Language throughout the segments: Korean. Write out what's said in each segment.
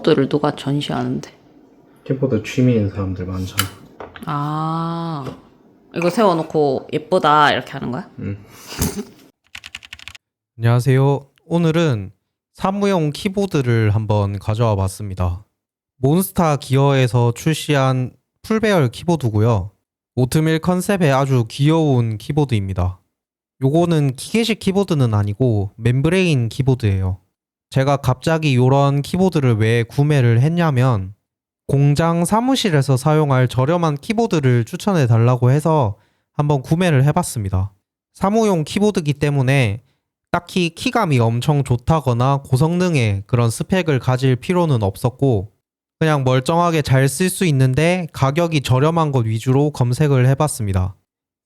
키보드를 누가 전시하는데? 키보드 취미인 사람들 많잖아. 아, 이거 세워놓고 예쁘다 이렇게 하는 거야? 안녕하세요. 오늘은 사무용 키보드를 한번 가져와 봤습니다. 몬스타 기어에서 출시한 풀배열 키보드고요. 오트밀 컨셉의 아주 귀여운 키보드입니다. 요거는 기계식 키보드는 아니고 멤브레인 키보드예요. 제가 갑자기 이런 키보드를 왜 구매를 했냐면 공장 사무실에서 사용할 저렴한 키보드를 추천해 달라고 해서 한번 구매를 해봤습니다. 사무용 키보드기 때문에 딱히 키감이 엄청 좋다거나 고성능의 그런 스펙을 가질 필요는 없었고 그냥 멀쩡하게 잘 쓸 수 있는데 가격이 저렴한 것 위주로 검색을 해봤습니다.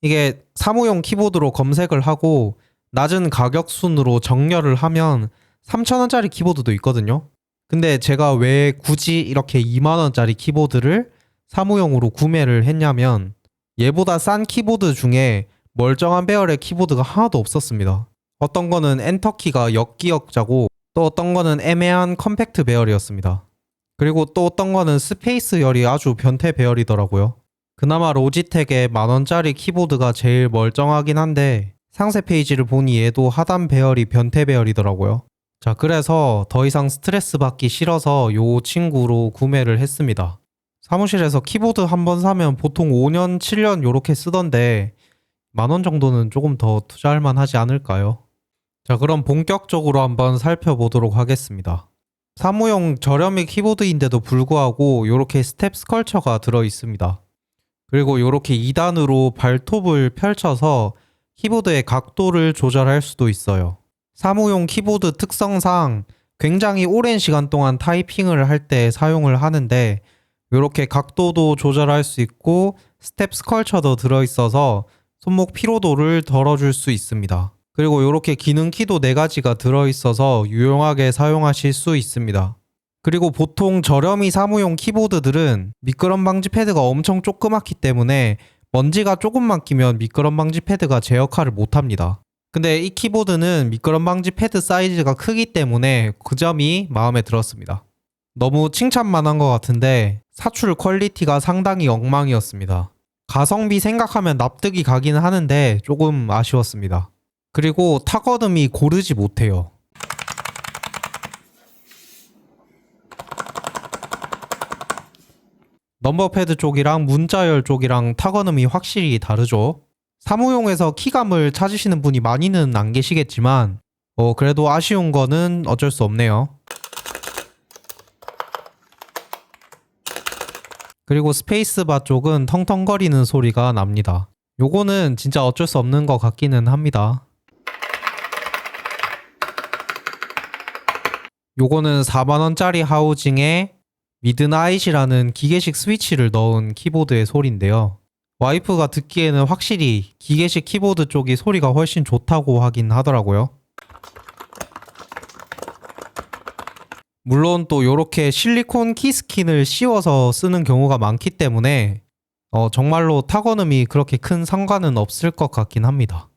이게 사무용 키보드로 검색을 하고 낮은 가격 순으로 정렬을 하면 3,000원짜리 키보드도 있거든요. 근데 제가 왜 굳이 이렇게 2만원짜리 키보드를 사무용으로 구매를 했냐면 얘보다 싼 키보드 중에 멀쩡한 배열의 키보드가 하나도 없었습니다. 어떤 거는 엔터키가 역기역자고 또 어떤 거는 애매한 컴팩트 배열이었습니다. 그리고 또 어떤 거는 스페이스 열이 아주 변태 배열이더라고요. 그나마 로지텍의 만원짜리 키보드가 제일 멀쩡하긴 한데 상세 페이지를 보니 얘도 하단 배열이 변태 배열이더라고요. 자, 그래서 더 이상 스트레스 받기 싫어서 요 친구로 구매를 했습니다. 사무실에서 키보드 한 번 사면 보통 5년, 7년 요렇게 쓰던데 만 원 정도는 조금 더 투자할 만하지 않을까요? 자, 그럼 본격적으로 한번 살펴보도록 하겠습니다. 사무용 저렴이 키보드인데도 불구하고 이렇게 스텝 스컬처가 들어 있습니다. 그리고 이렇게 2단으로 발톱을 펼쳐서 키보드의 각도를 조절할 수도 있어요. 사무용 키보드 특성상 굉장히 오랜 시간 동안 타이핑을 할 때 사용을 하는데 이렇게 각도도 조절할 수 있고 스텝 스컬처도 들어 있어서 손목 피로도를 덜어줄 수 있습니다. 그리고 이렇게 기능 키도 4가지가 들어있어서 유용하게 사용하실 수 있습니다. 그리고 보통 저렴이 사무용 키보드들은 미끄럼 방지 패드가 엄청 조그맣기 때문에 먼지가 조금만 끼면 미끄럼 방지 패드가 제 역할을 못합니다. 근데 이 키보드는 미끄럼 방지 패드 사이즈가 크기 때문에 그 점이 마음에 들었습니다. 너무 칭찬만 한 것 같은데 사출 퀄리티가 상당히 엉망이었습니다. 가성비 생각하면 납득이 가긴 하는데 조금 아쉬웠습니다. 그리고 타거듬이 고르지 못해요. 넘버패드 쪽이랑 문자열 쪽이랑 타거듬이 확실히 다르죠. 사무용에서 키감을 찾으시는 분이 많이는 안 계시겠지만, 어, 그래도 아쉬운 거는 어쩔 수 없네요. 그리고 스페이스바 쪽은 텅텅거리는 소리가 납니다. 요거는 진짜 어쩔 수 없는 것 같기는 합니다. 요거는 4만원짜리 하우징에 미드나잇이라는 기계식 스위치를 넣은 키보드의 소리인데요. 와이프가 듣기에는 확실히 기계식 키보드 쪽이 소리가 훨씬 좋다고 하긴 하더라고요. 물론 또 요렇게 실리콘 키스킨을 씌워서 쓰는 경우가 많기 때문에 어, 정말로 타건음이 그렇게 큰 상관은 없을 것 같긴 합니다.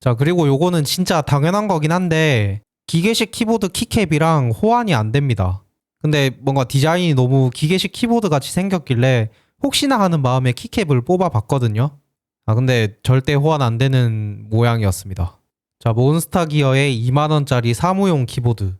자, 그리고 요거는 진짜 당연한 거긴 한데 기계식 키보드 키캡이랑 호환이 안 됩니다. 근데 뭔가 디자인이 너무 기계식 키보드 같이 생겼길래 혹시나 하는 마음에 키캡을 뽑아 봤거든요. 아, 근데 절대 호환 안 되는 모양이었습니다. 자, 몬스타 기어의 2만원짜리 사무용 키보드.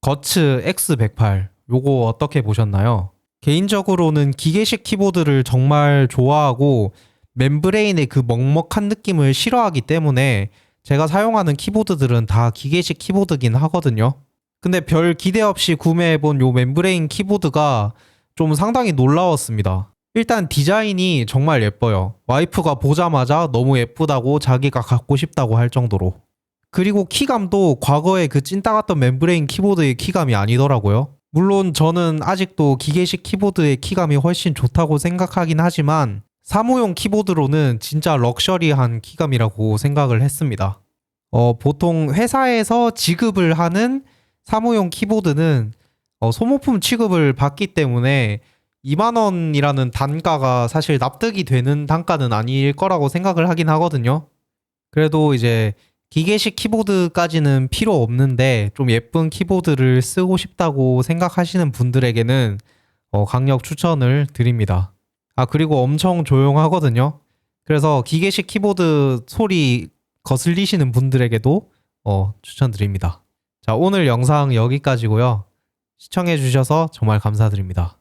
거츠 X108. 요거 어떻게 보셨나요? 개인적으로는 기계식 키보드를 정말 좋아하고 멤브레인의 그 먹먹한 느낌을 싫어하기 때문에 제가 사용하는 키보드들은 다 기계식 키보드긴 하거든요. 근데 별 기대 없이 구매해본 요 멤브레인 키보드가 좀 상당히 놀라웠습니다. 일단 디자인이 정말 예뻐요. 와이프가 보자마자 너무 예쁘다고 자기가 갖고 싶다고 할 정도로. 그리고 키감도 과거에 그 찐따 같던 멤브레인 키보드의 키감이 아니더라고요. 물론 저는 아직도 기계식 키보드의 키감이 훨씬 좋다고 생각하긴 하지만 사무용 키보드로는 진짜 럭셔리한 키감이라고 생각을 했습니다. 어, 보통 회사에서 지급을 하는 사무용 키보드는 어, 소모품 취급을 받기 때문에 2만 원이라는 단가가 사실 납득이 되는 단가는 아닐 거라고 생각을 하긴 하거든요. 그래도 이제 기계식 키보드까지는 필요 없는데 좀 예쁜 키보드를 쓰고 싶다고 생각하시는 분들에게는 어, 강력 추천을 드립니다. 아, 그리고 엄청 조용하거든요. 그래서 기계식 키보드 소리 거슬리시는 분들에게도 어, 추천드립니다. 자, 오늘 영상 여기까지고요. 시청해주셔서 정말 감사드립니다.